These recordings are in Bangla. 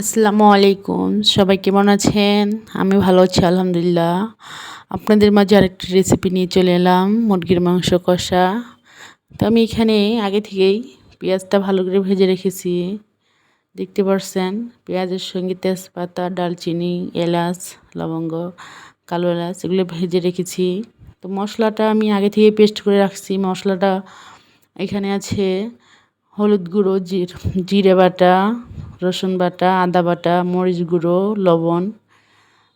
আসসালামু আলাইকুম। সবাই কেমন আছেন? আমি ভালো আছি, আলহামদুলিল্লাহ। আপনাদের মাঝে আরেকটি রেসিপি নিয়ে চলে এলাম, মুরগির মাংস কষা। তো আমি এখানে আগে থেকেই পেঁয়াজটা ভালো করে ভেজে রেখেছি। দেখতে পারছেন, পেঁয়াজের সঙ্গে তেজপাতা, ডালচিনি, এলাচ, লবঙ্গ, কালো এলাচ, এগুলো ভেজে রেখেছি। তো মশলাটা আমি আগে থেকে পেস্ট করে রাখছি। মশলাটা এখানে আছে হলুদ গুঁড়ো, জির জিরে বাটা রসুন বাটা, আদা বাটা, মরিচ গুঁড়ো, লবণ।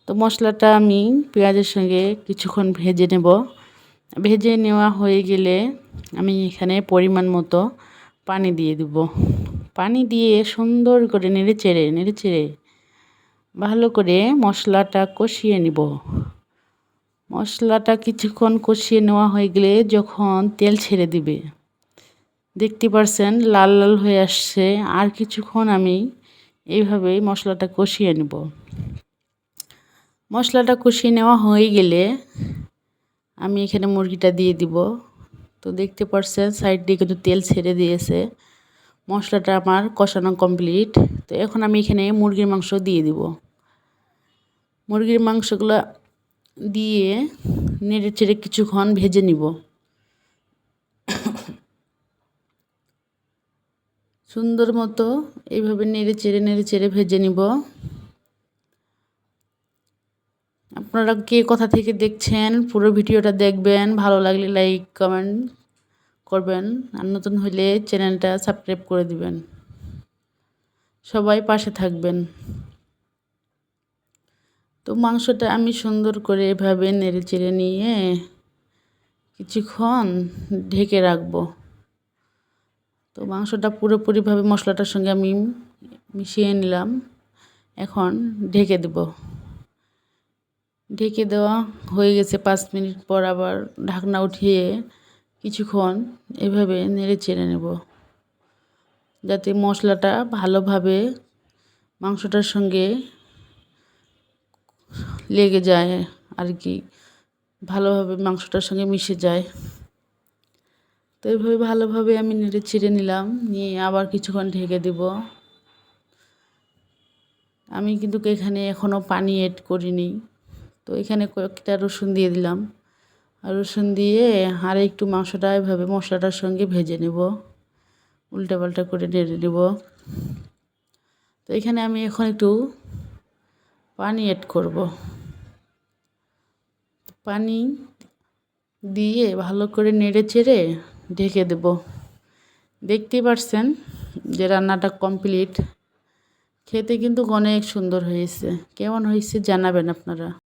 তো মশলাটা আমি পেঁয়াজের সঙ্গে কিছুক্ষণ ভেজে নেব। ভেজে নেওয়া হয়ে গেলে আমি এখানে পরিমাণ মতো পানি দিয়ে দেব। পানি দিয়ে সুন্দর করে নেড়ে চেড়ে নেড়ে চেড়ে ভালো করে মশলাটা কষিয়ে নিব। মশলাটা কিছুক্ষণ কষিয়ে নেওয়া হয়ে গেলে যখন তেল ছেড়ে দিবে, দেখতে পারছেন লাল লাল হয়ে আসছে। আর কিছুক্ষণ আমি এইভাবেই মশলাটা কষিয়ে নেব। মশলাটা কষিয়ে নেওয়া হয়ে গেলে আমি এখানে মুরগিটা দিয়ে দিব। তো দেখতে পারছেন, সাইড দিয়ে কিন্তু তেল ছেড়ে দিয়েছে। মশলাটা আমার কষানো কমপ্লিট। তো এখন আমি এখানে মুরগির মাংস দিয়ে দিব। মুরগির মাংসগুলো দিয়ে নেড়ে চেড়ে কিছুক্ষণ ভেজে নিব। সুন্দর মতো এইভাবে নেড়ে চেড়ে নেড়ে চেড়ে ভেজে নিব। আপনারা কে কোথা থেকে দেখছেন, পুরো ভিডিওটা দেখবেন। ভালো লাগলে লাইক, কমেন্ট করবেন। আর নতুন হলে চ্যানেলটা সাবস্ক্রাইব করে দিবেন। সবাই পাশে থাকবেন। তো মাংসটা আমি সুন্দর করে এভাবে নেড়ে চেড়ে নিয়ে কিছুক্ষণ ঢেকে রাখব। তো মাংসটা পুরোপুরিভাবে মশলাটার সঙ্গে আমি মিশিয়ে নিলাম। এখন ঢেকে দেব। ঢেকে দেওয়া হয়ে গেছে পাঁচ মিনিট পর আবার ঢাকনা উঠিয়ে কিছুক্ষণ এভাবে নেড়ে চেড়ে নেব। যাতে মশলাটা ভালোভাবে মাংসটার সঙ্গে লেগে যায় আর কি, ভালোভাবে মাংসটার সঙ্গে মিশে যায়। তো এইভাবে ভালোভাবে আমি নেড়ে ছিঁড়ে নিলাম, নিয়ে আবার কিছুক্ষণ ঢেকে দেব। আমি কিন্তু এখানে এখনও পানি এড করিনি। তো এখানে কয়েকটা রসুন দিয়ে দিলাম। আর রসুন দিয়ে আর একটু মাংসটা এভাবে মশলাটার সঙ্গে ভেজে নেব। উল্টা পাল্টা করে নেড়ে নেব। তো এখানে আমি এখন একটু পানি এড করব। পানি দিয়ে ভালো করে নেড়ে চেড়ে ঢেকে দেব। দেখতেই পারছেন যে রান্নাটা কমপ্লিট খেতে কিন্তু অনেক সুন্দর হয়েছে। কেমন হয়েছে জানাবেন আপনারা।